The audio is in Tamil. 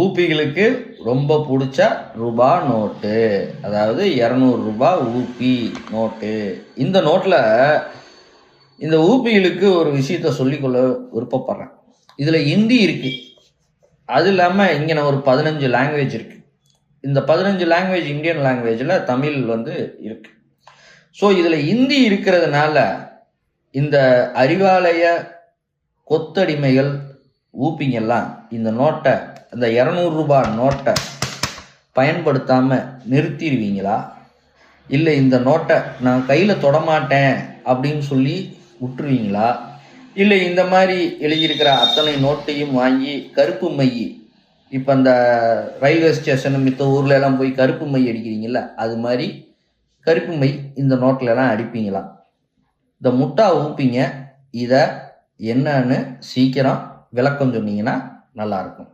ஊப்பிகளுக்கு ரொம்ப பிடிச்ச ரூபா நோட்டு. அதாவது இரநூறுபா ரூபாய் ஊப்பி நோட்டு. இந்த நோட்டில் இந்த ஊப்பிகளுக்கு ஒரு விஷயத்த சொல்லிக்கொள்ள விருப்பப்படுறேன். இதில் ஹிந்தி இருக்குது அது இல்லாமல் இங்கே நான் ஒரு பதினஞ்சு லாங்குவேஜ் இருக்குது இந்த பதினஞ்சு லாங்குவேஜ் இந்தியன் லாங்குவேஜில் தமிழ் வந்து இருக்குது ஸோ இதில் ஹிந்தி இருக்கிறதுனால இந்த அறிவாலய கொத்தடிமைகள் ஊப்பிங்கெல்லாம் இந்த நோட்டை இந்த இரநூறுபா நோட்டை பயன்படுத்தாமல் நிறுத்திடுவீங்களா? இல்லை இந்த நோட்டை நான் கையில் தொடமாட்டேன் அப்படின்னு சொல்லி விட்டுருவீங்களா? இல்லை இந்த மாதிரி எழுதியிருக்கிற அத்தனை நோட்டையும் வாங்கி கருப்பு மை இப்போ அந்த ரயில்வே ஸ்டேஷன் மித்த ஊரில் எல்லாம் போய் கருப்பு மை அடிக்கிறீங்களா அது மாதிரி கருப்பு மை இந்த நோட்டிலலாம் எல்லாம் அடிப்பீங்களா? இந்த முட்டா ஊப்பிங்க இதை என்னன்னு சீக்கிரம் விளக்கம் சொன்னீங்கன்னா நல்லாயிருக்கும்